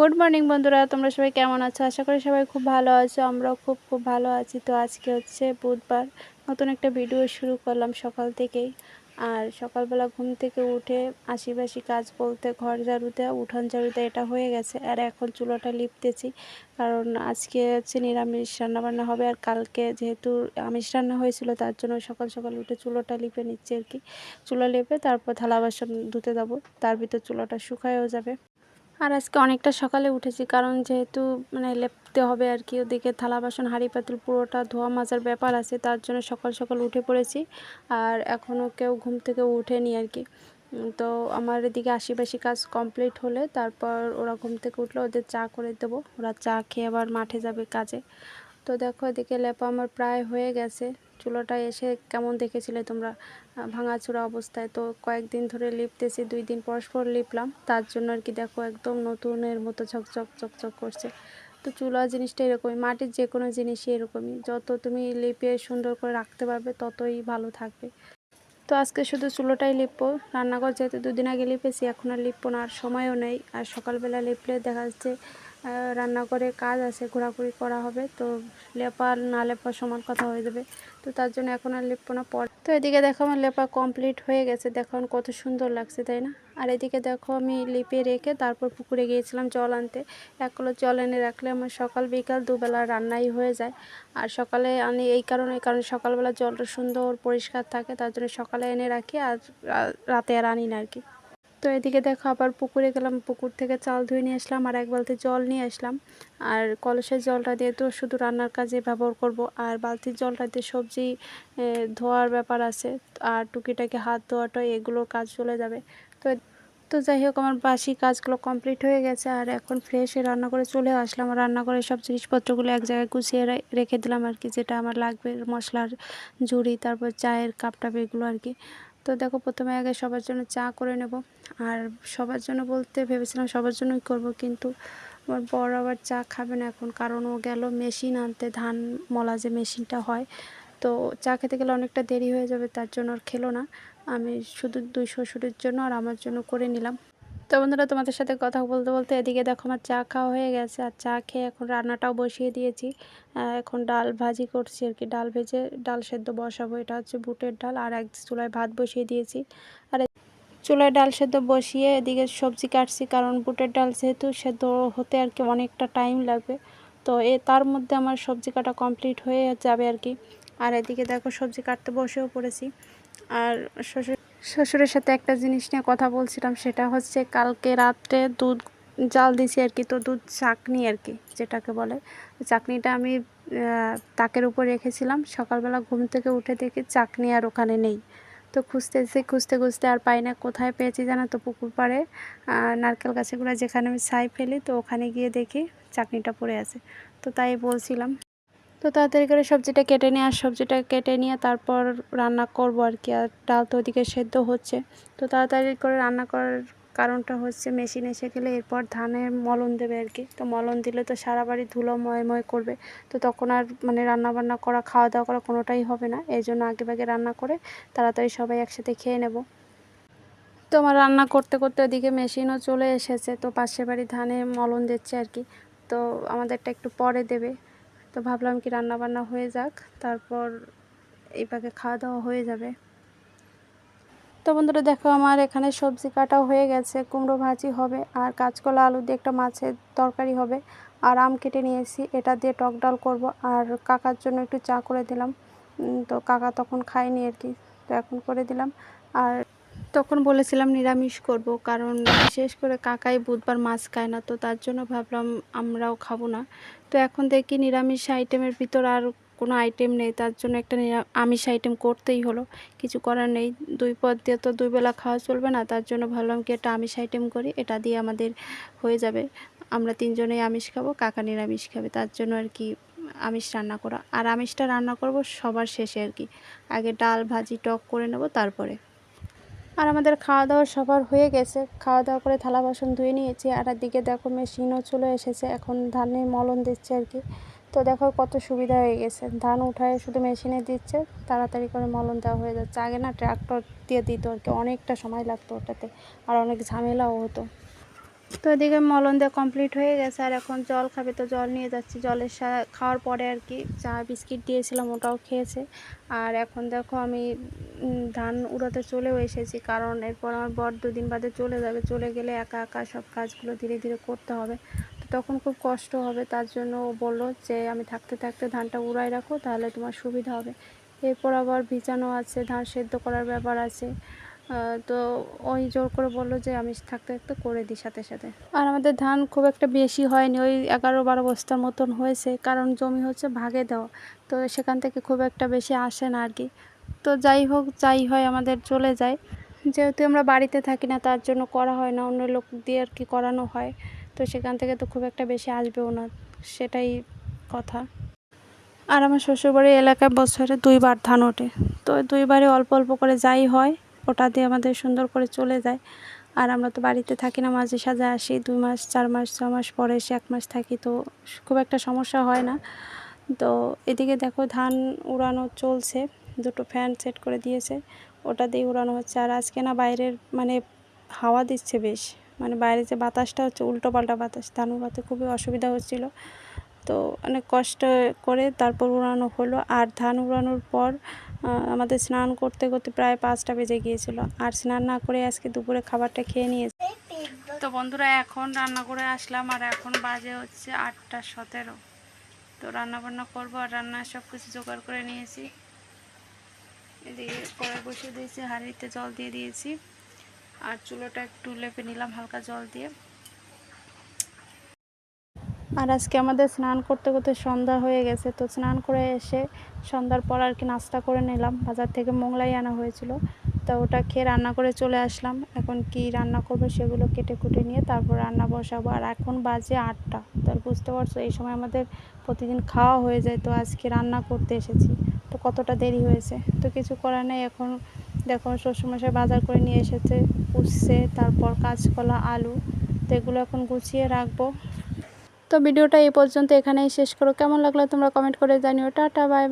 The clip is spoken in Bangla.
গুড মর্নিং বন্ধুরা, তোমরা সবাই কেমন আছো? আশা করি সবাই খুব ভালো আছো, আমরাও খুব খুব ভালো আছি। তো আজকে হচ্ছে বুধবার, নতুন একটা ভিডিও শুরু করলাম সকাল থেকেই। আর সকালবেলা ঘুম থেকে উঠে আশিবাসি কাজ বলতে ঘর ঝাড়ুতে, উঠান ঝাড়ুতে এটা হয়ে গেছে। আর এখন চুলোটা লিপতেছি, কারণ আজকে হচ্ছে নিরামিষ রান্নাবান্না হবে। আর কালকে যেহেতু আমিষ রান্না হয়েছিল, তার জন্য সকাল সকাল উঠে চুলোটা লিপে নিচ্ছে আর কি। চুলো লেপে তারপর থালা বাসন ধুতে দেবো, তার ভিতর চুলোটা শুকায়ও যাবে। আর আজকে অনেকটা সকালে উঠেছি, কারণ যেহেতু মানে লেপতে হবে আর কি, ওদিকে থালা বাসন, হাঁড়ি, পাতিল পুরোটা ধোয়া মাজার ব্যাপার আছে, তার জন্য সকাল সকাল উঠে পড়েছি। আর এখনও কেউ ঘুম থেকে উঠেনি আর কি। তো আমার এদিকে আশিপাশি কাজ কমপ্লিট হলে তারপর ওরা ঘুম থেকে উঠলে ওদের চা করে দেবো, ওরা চা খেয়ে আবার মাঠে যাবে কাজে। তো দেখো এদিকে লেপা আমার প্রায় হয়ে গেছে চুলোটা এসে কেমন দেখেছিলে তোমরা? ভাঙাচোরা অবস্থায় তো কয়েকদিন ধরে লিপতেছি দুই দিন পরস্পর লিপলাম। তার জন্য আর কি দেখো একদম নতুনের মতো ঝকঝক চকচক করছে। তো চুলা জিনিসটা এরকমই, মাটির যে কোনো জিনিসই এরকমই। যত তুমি লিপে সুন্দর করে রাখতে পারবে ততই ভালো থাকবে। তো আজকে শুধু চুলোটাই লিপবো। রান্নাঘর যেহেতু দুদিন আগে লিপেছি, এখন আর লিপবো না, আর সময়ও নেই। আর সকালবেলা লিপলে দেখা যাচ্ছে রান্নাঘরে কাজ আছে, ঘোরাঘুরি করা হবে, তো লেপা না লেপা সমান কথা হয়ে যাবে। তো তার জন্য এখন আর লিপবো না, পর তো এদিকে দেখো আমার লেপা কমপ্লিট হয়ে গেছে, দেখো কত সুন্দর লাগছে, তাই না? আর এদিকে দেখো আমি লিপে রেখে তারপর পুকুরে গিয়েছিলাম জল আনতে। এক কলো জল এনে রাখলে আমার সকাল বিকাল দুবেলা রান্নাই হয়ে যায়। আর সকালে আনি এই কারণে এই কারণে সকালবেলা জলটা সুন্দর পরিষ্কার থাকে, তার জন্য সকালে এনে রাখি আর রাতে আর আনি না আর কি। তো এদিকে দেখো আবার পুকুরে গেলাম, পুকুর থেকে চাল ধুয়ে নিয়ে আসলাম আর এক বালতি জল নিয়ে আসলাম। আর কলসের জলটা দিয়ে তো শুধু রান্নার কাজে ব্যবহার করব। আর বালতির জলটা দিয়ে সবজি ধোয়ার ব্যাপার আছে, আর টুকিটাকি হাত ধোয়াটা এগুলোর কাজ চলে যাবে। তো তো যাই হোক, আমার বাসি কাজগুলো কমপ্লিট হয়ে গেছে আর এখন ফ্রেশে রান্না করে চলে আসলাম। রান্না করে সব জিনিসপত্রগুলো এক জায়গায় গুছিয়ে রেখে দিলাম আর কি, যেটা আমার লাগবে মশলার ঝুড়ি, তারপর চায়ের কাপ টাপ এগুলো আর কি। তো দেখো প্রথমে আগে সবার জন্য চা করে নেব। আর সবার জন্য বলতে ভেবেছিলাম সবার জন্যই করব, কিন্তু আমার বড় আবার চা খাবে না এখন, কারণ ও গেল মেশিন আনতে, ধান মলা যে মেশিনটা হয়। তো চা খেতে গেলে অনেকটা দেরি হয়ে যাবে, তার জন্য আর খেলো না। আমি শুধু দুই শ্বশুরের জন্য আর আমার জন্য করে নিলাম। তো বন্ধুরা, তোমাদের সাথে কথা বলতে বলতে এদিকে দেখো আমার চা খাওয়া হয়ে গেছে। আর চা খেয়ে এখন রান্নাটাও বসিয়ে দিয়েছি। এখন ডাল ভাজি করছি আর কি। ডাল ভেজে ডাল সেদ্ধ বসাবো। এটা হচ্ছে বুটের ডাল আর এক চুলায় ভাত বসিয়ে দিয়েছি। আর চুলায় ডাল সেদ্ধ বসিয়ে এদিকে সবজি কাটছি কারণ বুটের ডাল যেহেতু সেদ্ধ হতে আর কি অনেকটা টাইম লাগবে। তো এ তার মধ্যে আমার সবজি কাটা কমপ্লিট হয়ে যাবে আর কি। আর এদিকে দেখো সবজি কাটতে বসেও পড়েছি। আর শ্বশুর শ্বশুরের সাথে একটা জিনিস নিয়ে কথা বলছিলাম, সেটা হচ্ছে কালকে রাত্রে দুধ জাল দিছি আর কি, তো দুধ চাকনি আর কি, যেটাকে বলে। চাকনিটা আমি তাকের উপর রেখেছিলাম। সকালবেলা ঘুম থেকে উঠে দেখি চাকনি আর ওখানে নেই। তো খুঁজতেছি, খুঁজতে খুঁজতে আর পাই না কোথায় পেয়েছি জানো তো পুকুর পাড়ে। নারকেল গাছেগুলো যেখানে আমি ছাই ফেলি, তো ওখানে গিয়ে দেখি চাকনিটা পড়ে আছে। তো তাই বলছিলাম। তো তাড়াতাড়ি করে সবজিটা কেটে নিয়ে আর সবজিটা কেটে নিয়ে তারপর রান্না করব আর কি, আর ডাল তো ওদিকে সেদ্ধ হচ্ছে। তো তাড়াতাড়ি করে রান্না করার কারণটা হচ্ছে মেশিন এসে গেলে এরপর ধানের মলন দেবে আর কি। তো মলন দিলে তো সারা বাড়ি ধুলো ময় করবে। তো তখন আর মানে রান্না বান্না করা খাওয়া দাওয়া করা কোনোটাই হবে না। এই জন্য আগে ভাগে রান্না করে তাড়াতাড়ি সবাই একসাথে খেয়ে নেব। তো আমার রান্না করতে করতে ওদিকে মেশিনও চলে এসেছে। তো পাশের বাড়ি ধানে মলন দিচ্ছে আর কি। তো আমাদেরটা একটু পরে দেবে। তো ভাবলাম কি রান্না বান্না হয়ে যাক, তারপর এই পাকে খাওয়া দাওয়া হয়ে যাবে। তো বন্ধুরা দেখো আমার এখানে সবজি কাটা হয়ে গেছে, কুমড়ো ভাজি হবে আর কাঁচকলা, আলু দিয়ে একটা মাছের তরকারি হবে। আর আম কেটে নিয়েছি, এটা দিয়ে টক ডাল করব আর কাকার জন্য একটু চা করে দিলাম। তো কাকা তখন খায়নি আর কি, তো এখন করে দিলাম। আর তখন বলেছিলাম নিরামিষ করব, কারণ বিশেষ করে কাকাই বুধবার মাছ খায় না, তো তার জন্য ভাবলাম আমরাও খাব না। তো এখন দেখি নিরামিষ আইটেমের ভিতর আর কোনো আইটেম নেই, তার জন্য একটা আমিষ আইটেম করতেই হলো। কিছু করার নেই, দুই পদ দিয়ে তো দুই বেলা খাওয়া চলবে না, তার জন্য ভাবলাম কি একটা আমিষ আইটেম করি, এটা দিয়ে আমাদের হয়ে যাবে। আমরা তিনজনেই আমিষ খাব, কাকা নিরামিষ খাবে, তার জন্য আর কি আমিষ রান্না করা। আর আমিষটা রান্না করব সবার শেষে আর কি। আগে ডাল, ভাজি, টক করে নেব, তারপরে। আর আমাদের খাওয়া দাওয়া সবার হয়ে গেছে। খাওয়া দাওয়া করে থালা বাসন ধুয়ে নিয়েছি। আর দিকে দেখো মেশিনও চলে এসেছে। এখন ধানে মলন দিচ্ছে আর কি। তো দেখো কত সুবিধা হয়ে গেছে। ধান উঠায় শুধু মেশিনে দিচ্ছে। তাড়াতাড়ি করে মলন দেওয়া হয়ে যাচ্ছে। আগে না ট্র্যাক্টর দিয়ে দিত আর কি। অনেকটা সময় লাগতো ওটাতে। আর অনেক ঝামেলাও হতো। তো এদিকে মলন দেওয়া কমপ্লিট হয়ে গেছে, আর এখন জল খাবে তো জল নিয়ে যাচ্ছি। জলের সা- খাওয়ার পরে আর কি চা, বিস্কিট দিয়েছিলাম, ওটাও খেয়েছে। আর এখন দেখো আমি ধান উড়াতে চলেও এসেছি, কারণ এরপর আমার বর দুদিন বাদে চলে যাবে। চলে গেলে একা একা সব কাজগুলো ধীরে ধীরে করতে হবে। তো তখন খুব কষ্ট হবে, তার জন্য ও বলল যে, আমি থাকতে থাকতে ধানটা উড়াই রাখো, তাহলে তোমার সুবিধা হবে। এরপর আবার ভিজানো আছে, ধান সেদ্ধ করার ব্যাপার আছে। তো ওই জোর করে বলল যে আমি থাকতে থাকতে করে দিই সাথে সাথে। আর আমাদের ধান খুব একটা বেশি হয়নি, ওই এগারো বারো বস্তার মতন হয়েছে, কারণ জমি হচ্ছে ভাগে দেওয়া, তো সেখান থেকে খুব একটা বেশি আসে না আর কি। তো যাই হোক, যাই হয় আমাদের চলে যায়। যেহেতু আমরা বাড়িতে থাকি না, তার জন্য করা হয় না, অন্য লোক দিয়ে আর কি করানো হয়, তো সেখান থেকে তো খুব একটা বেশি আসবেও না, সেটাই কথা। আর আমার শ্বশুরবাড়ির এলাকায় বছরে দুইবার ধান ওঠে, তো দুইবারে অল্প অল্প করে যাই হয়। ওটা দিয়ে আমাদের সুন্দর করে চলে যায়। আর আমরা তো বাড়িতে থাকি না, মাঝে সাঝে আসি, দুই মাস, চার মাস, ছ মাস পরে এসে এক মাস থাকি তো খুব একটা সমস্যা হয় না। তো এদিকে দেখো ধান উড়ানো চলছে, দুটো ফ্যান সেট করে দিয়েছে, ওটা দিয়ে উড়ানো হচ্ছে। আর আজকে না বাইরের মানে হাওয়া দিচ্ছে বেশ মানে বাইরে যে বাতাসটা হচ্ছে, উল্টো পাল্টা বাতাস, ধান উড়াতে খুবই অসুবিধা হচ্ছিল। তো অনেক কষ্ট করে তারপর উড়ানো হলো। আর ধান উড়ানোর পর আমাদের স্নান করতে করতে প্রায় পাঁচটা বেজে গিয়েছিল। আর স্নান না করে আজকে দুপুরে খাবারটা খেয়ে নিয়েছি। তো বন্ধুরা, এখন রান্না করে আসলাম আর এখন বাজে হচ্ছে আটটা সতেরো। তো রান্না বান্না করব আর রান্না সব কিছু জোগাড় করে নিয়েছি। এদিকে কড়াই বসিয়ে দিয়েছি, হাঁড়িতে জল দিয়ে দিয়েছি। আর চুলোটা একটু লেপে নিলাম হালকা জল দিয়ে। আর আজকে আমাদের স্নান করতে করতে সন্ধ্যা হয়ে গেছে, তো স্নান করে এসে সন্ধ্যার পর আর কি নাস্তা করে নিলাম। বাজার থেকে মোংলাই আনা হয়েছিল, তো ওটা খেয়ে রান্না করে চলে আসলাম। এখন কি রান্না করব সেগুলো কেটে কুটে নিয়ে তারপর রান্না বসাবো। আর এখন বাজে আটটা তো বুঝতে পারছ, এই সময় আমাদের প্রতিদিন খাওয়া হয়ে যায়, তো আজকে রান্না করতে এসেছি। তো কতটা দেরি হয়েছে? তো কিছু করার নেই, এখন দেখো শ্বশুরমশাই বাজার করে নিয়ে এসেছে উচ্ছে তারপর কাঁচকলা, আলু, তো এগুলো এখন গুছিয়ে রাখব। তো ভিডিওটা এই পর্যন্ত এখানেই শেষ করো। কেমন লাগল তোমরা কমেন্ট করে জানিও। Tata bye